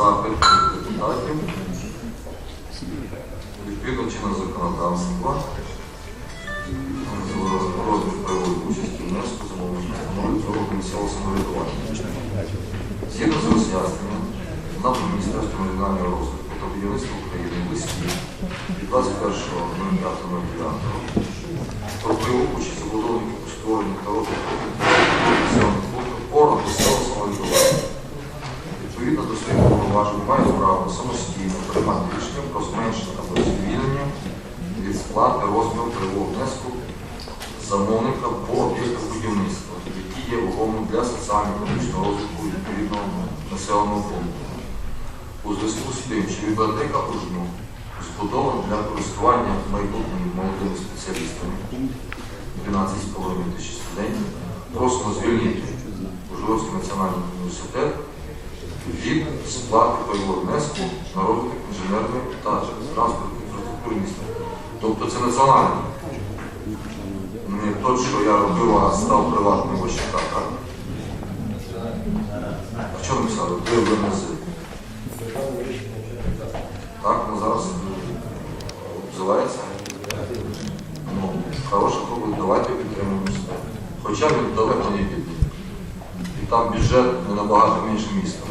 запит депутатів. Відповідно чинного законодавства розмір правової участі внеску установ цього місцевого самоврядування. Згідно з роз'ясненням, нам Міністерством регіонального розвитку та будівництва України листі від 21.05.09 про бойову участь забудовників у створенні та розвитку населених пунктів орган місцевого самоврядування. Відповідно до своїх повноважень має право самостійно приймати рішення про зменшення або звільнення від сплати розміру пайового внеску замовника по об'єктах будівництва, які є вагомим для соціально-економічного розвитку відповідного населеного пункту. У зв'язку з тим, що бібліотека Ужну збудована для користування майбутніми молодими спеціалістами 12,5 тисяч студентів, просимо звільнити Ужгородський національний університет від сплати пайового внеску на розвиток інженерної та транспортної інфраструктури міста. Тобто це національний. Не той, що я робив, а став приватним ось так. А що написали? Де ВНЗ? Так, ну зараз обзивається. Ну, хороша пробує, давайте підтримуємо себе. Хоча він далеко не бідний. І там бюджет набагато менше міста.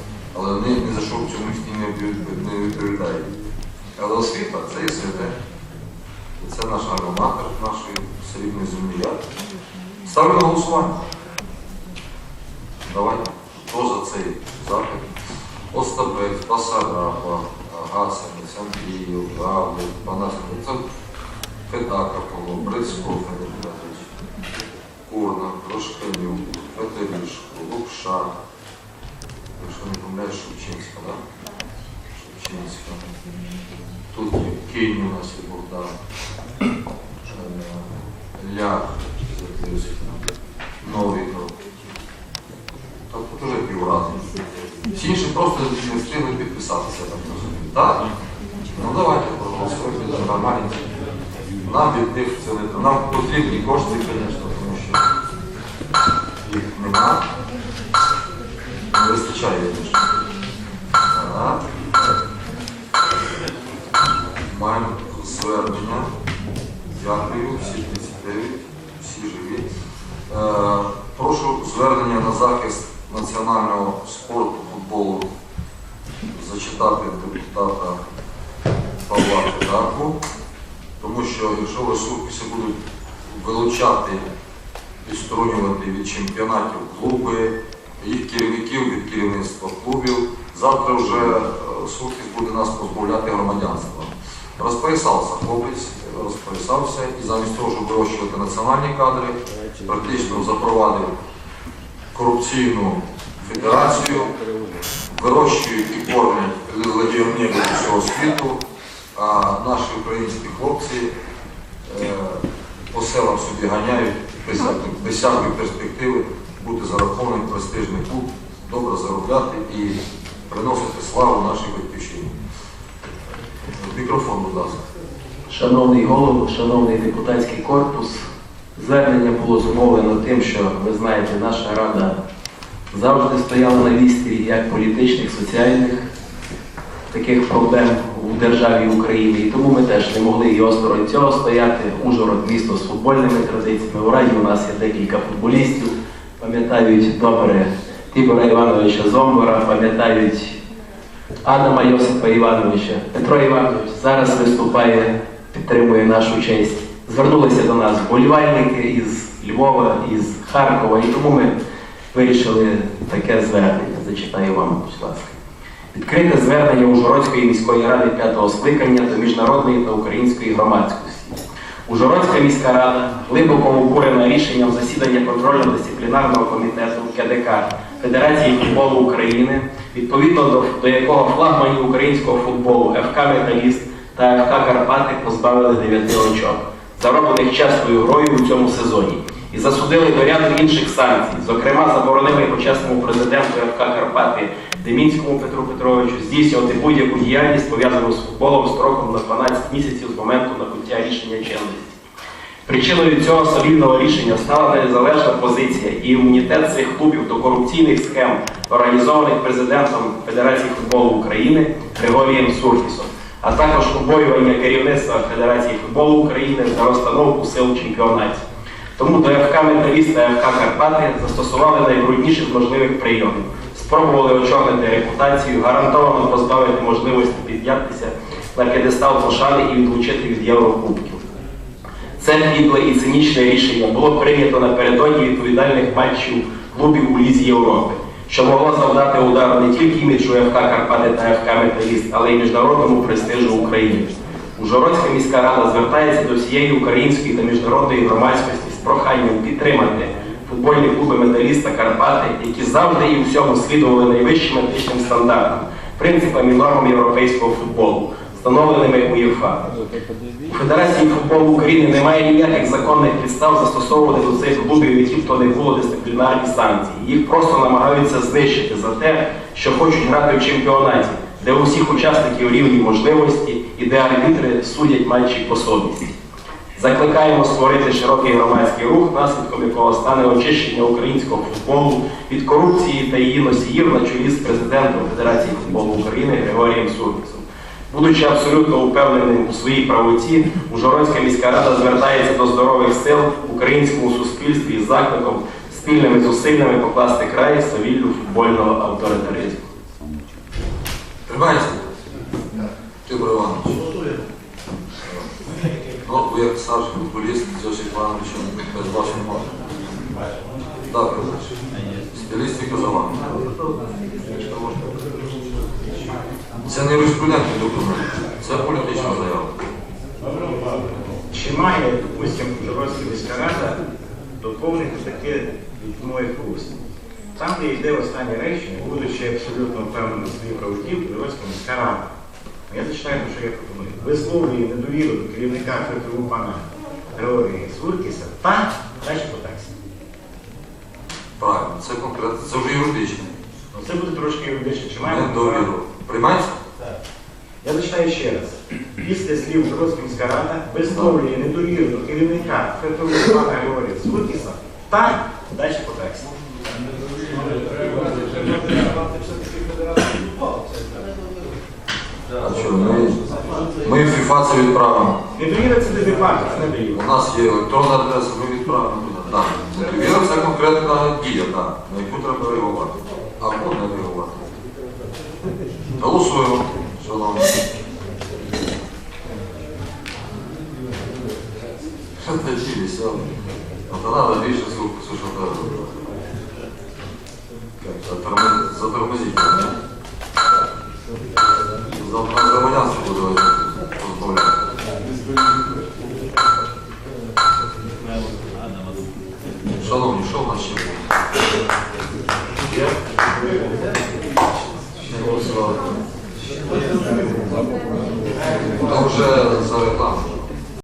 Не, не за що в цьому місті не, від- не відповідає. Але освіта це є святе. Це наш альма-матер нашої срібної землі. Ставлю на голосування. Давайте. Хто за цей захід? Остапець, Пасарапа, Гасенець, Андріїв, Гавлик, Панасенко, це Федака Павло, Брицько Федорович, Курна, Прошканюк, Федорішко, Лукша, якщо не помиляю, Шевченська, так? Шевченська. Тут Кінь у нас є Богдан, е, Ляг, Новіков. Тобто дуже півразу. Всі інші просто не встигли підписатися, так розумію. Так? Ну давайте проголосуємо, це нормально. Нам від це не нам потрібні кошти, звісно, тому що їх нема. Не вистачає більше. Так. Маємо звернення. Дякую, всі 39, всі живі. Е, прошу звернення на захист національного спорту футболу зачитати депутата Павла Федаку, тому що якщо ресурси будуть вилучати, відсторонювати від чемпіонатів клуби, їх керівників від керівництва клубів, завтра вже е, Суркіс буде нас позбавляти громадянства. Розписався хлопець, розписався і замість того, щоб вирощувати національні кадри, практично запровадив корупційну федерацію, вирощують і кормять легіонерів усього світу, а наші українські хлопці е, по селам собі ганяють без всякої перспективи бути зарахованим в престижний клуб, добре заробляти і приносити славу нашій батьківщині. Мікрофон, будь ласка. Шановний голово, шановний депутатський корпус, звернення було зумовлено тим, що ви знаєте, наша рада завжди стояла на вістрі як політичних, соціальних таких проблем у державі України. І тому ми теж не могли і осторонь цього стояти. Ужгород місто з футбольними традиціями. У раді у нас є декілька футболістів, пам'ятають добре Тибора Івановича Зомбора, пам'ятають Адама Йосипа Івановича. Петро Іванович зараз виступає, підтримує нашу честь. Звернулися до нас вболівальники із Львова, із Харкова, і тому ми вирішили таке звернення. Зачитаю вам, будь ласка. Відкрите звернення Ужгородської міської ради п'ятого скликання до міжнародної та української громадськості. Ужгородська міська рада глибоко обурена рішенням засідання контрольно-дисциплінарного комітету КДК Федерації футболу України, відповідно до, якого флагмані українського футболу ФК Металіст та ФК Карпати позбавили 9 очок, зароблених чесною грою у цьому сезоні, і засудили до ряду інших санкцій, зокрема заборонили почесному президенту ФК Карпати Демінському Петру Петровичу здійснювати будь-яку діяльність пов'язану з футболом строком на 12 місяців з моменту набуття рішення чинності. Причиною цього стабільного рішення стала незалежна позиція і імунітет цих клубів до корупційних схем, організованих президентом Федерації футболу України Григорієм Суркісом, а також побоювання керівництва Федерації футболу України за розстановку сил в чемпіонаті. Тому до ФК Металіст та ФК Карпати застосували найбрудніших можливих прийомів. Спробували очорнити репутацію, гарантовано позбавити можливості піднятися на п'єдестал пошани і відлучити від Єврокубків. Це підле і цинічне рішення було прийнято напередодні відповідальних матчів клубів у Лізі Європи, що могло завдати удару не тільки іміджу ФК Карпати та ФК Металіст, але й міжнародному престижу України. Ужгородська міська рада звертається до всієї української та міжнародної громадськості з проханням підтримати футбольні клуби Металіст та Карпати, які завжди і у всьому слідували найвищим етичним стандартам, принципам і нормам європейського футболу, встановленими УЄФА. У Федерації футболу України немає ніяких законних підстав застосовувати до цих клубів, які б то не було дисциплінарні санкції. Їх просто намагаються знищити за те, що хочуть грати в чемпіонаті, де у всіх учасників рівні можливості і де арбітри судять матчі по совісті. Закликаємо створити широкий громадський рух, наслідком якого стане очищення українського футболу від корупції та її носіїв на чолі з президентом Федерації футболу України Григорієм Суркісом. Будучи абсолютно упевненим у своїй правоті, Ужгородська міська рада звертається до здорових сил українському суспільстві з закликом спільними зусиллями покласти край совіллю футбольного авторитаризму. Тримається? Тибор Іванович. Старший футболіст Йосиф Івановичем без вашого можна. Так, стилістика за вами. Це не юриспрудентний документ, це політична заява. Чи має, допустимо, Ужгородська міська рада доповнити таке моїх уст? Там, де йде останнє речення, будучи абсолютно впевненим в своїй правоті, Ужгородська міська рада. Я зачитаю, що я пропоную. Висловлює недовіру до керівника ФКУ пана Георгія Суркіса та далі по таксі. Правильно, це конкретно, це вже юридичне. Ну, це буде трошки юридично. Чи маємо Недовіру. Приймається? Я зачитаю ще раз. Після слів міська рада висловлює недовіру до керівника ФКУ пана Георгія Суркіса та далі по таксі. А що, ми, це відправимо. Недовіра це не дебат. У нас є електронна адреса, ми відправимо туди. Так. Недовіра це конкретна дія, так, на яку треба реагувати. Або не реагувати. Голосуємо, шановні. Що треба більше звуку, все, що треба. Затормо- Затормозіть. Завтра громадянство буде. Шановні, що